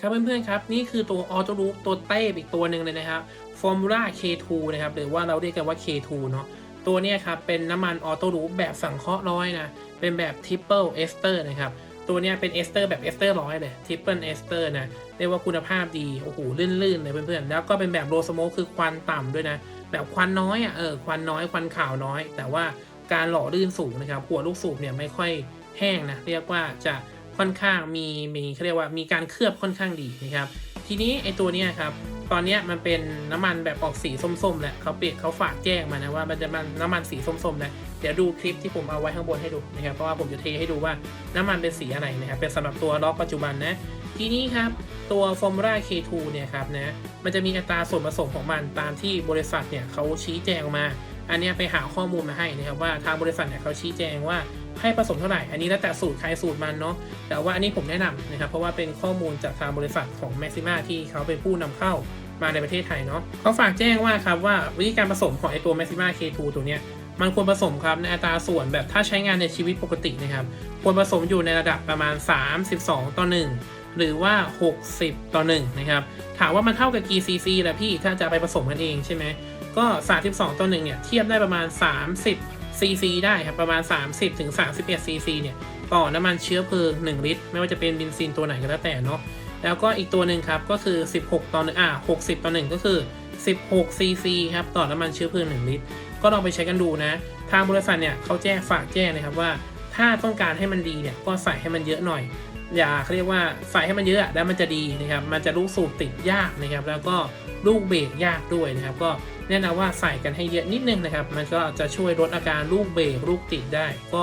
ครับเพื่อนๆครับนี่คือตัวออโตลูปตัวเต้อีกตัวหนึ่งเลยนะครับ Formula K2 นะครับหรือว่าเราเรียกกันว่า K2 เนาะตัวนี้ครับเป็นน้ำมันออโตลูปแบบสังเคราะห์ร้อยนะเป็นแบบ Triple Ester นะครับตัวนี้เป็นเอสเตอร์แบบเอสเตอร์ร้อยเลย Triple Ester นะเรียกว่าคุณภาพดีโอ้โหลื่นๆเลยเพื่อนๆแล้วก็เป็นแบบโลสโมกคือควันต่ำด้วยนะแบบควันน้อยอะเออควันน้อยควันขาวน้อย แต่ว่าการหล่อลื่นสูงนะครับหัวลูกสูบเนี่ยไม่ค่อยแห้งนะเรียกว่าจะ ค่อนข้างมีมีเขาเรียกว่ามีการเคลือบค่อนข้างดีนะครับ ทีนี้ไอตัวเนี้ยครับตอนเนี้ยมันเป็นน้ำมันแบบออกสีส้มๆแหละเขาเปลี่ยนเขาฝากแจ้งมานะว่ามันจะมันน้ำมันสีส้มๆแหละเดี๋ยวดูคลิปที่ผมเอาไว้ข้างบนให้ดูนะครับเพราะว่าผมจะเทให้ดูว่าน้ำมันเป็นสีอะไรนะครับเป็นสำหรับตัวล็อกปัจจุบันนะทีนี้ครับตัว Formula K2 เนี่ยครับนะมันจะมีอัตราส่วนผสมของมันตามที่บริษัทเนี่ยเขาชี้แจงมา อันเนี้ยไปหาข้อมูลมาให้นะครับว่าทางบริษัทเนี่ยเขาชี้แจงว่า ให้ผสมเท่าไหร่ อันนี้แล้วแต่สูตรใครสูตรมันเนาะ แต่ว่าอันนี้ผมแนะนำนะครับ เพราะว่าเป็นข้อมูลจากทางบริษัทของ Maxima ที่เขาเป็นผู้นำเข้ามาในประเทศไทยเนาะเขาฝากแจ้งว่าครับว่าวิธีการผสมของไอตัว Maxima K2 ตัวเนี้ยมันควรผสมครับในอัตราส่วนแบบถ้าใช้งานในชีวิตปกตินะครับ ควรผสมอยู่ในระดับประมาณ 32 ต่อ 1 หรือว่า 60 ต่อ 1 นะครับ ถามว่ามันเท่ากับกี่ซีซีล่ะพี่ถ้าจะไปผสมกันเองใช่ไหมก็ 32 ต่อ 1 เนี่ย เทียบได้ประมาณ 30 ซีซีได้ครับประมาณ 30ถึง31ซีซีเนี่ยต่อน้ำมันเชื้อเพลิง 1 ลิตร ไม่ว่าจะเป็นบินซินตัวไหนก็แล้วแต่เนาะแล้วก็อีกตัวหนึ่งครับก็คือ 16 ต่อ1อ่า60 ต่อ1ก็คือ 16ซีซีครับต่อน้ำมันเชื้อเพลิง 1 ลิตร ก็ลองไปใช้กันดูนะ ทางบริษัทเนี่ยเขาแจ้งฝากแจ้งนะครับว่า ถ้าต้องการให้มันดีเนี่ยก็ใส่ให้มันเยอะหน่อย อย่าเขาเรียกว่าใส่ให้มันเยอะอะแล้วมันจะดีนะครับ มันจะลูกสูบติดยากนะครับ แล้วก็ลูกเบรกยากด้วยนะครับ ก็แนะนำว่าใส่กันให้เยอะนิดนึงนะครับ มันก็จะช่วยลดอาการลูกเบรกลูกติดได้ ก็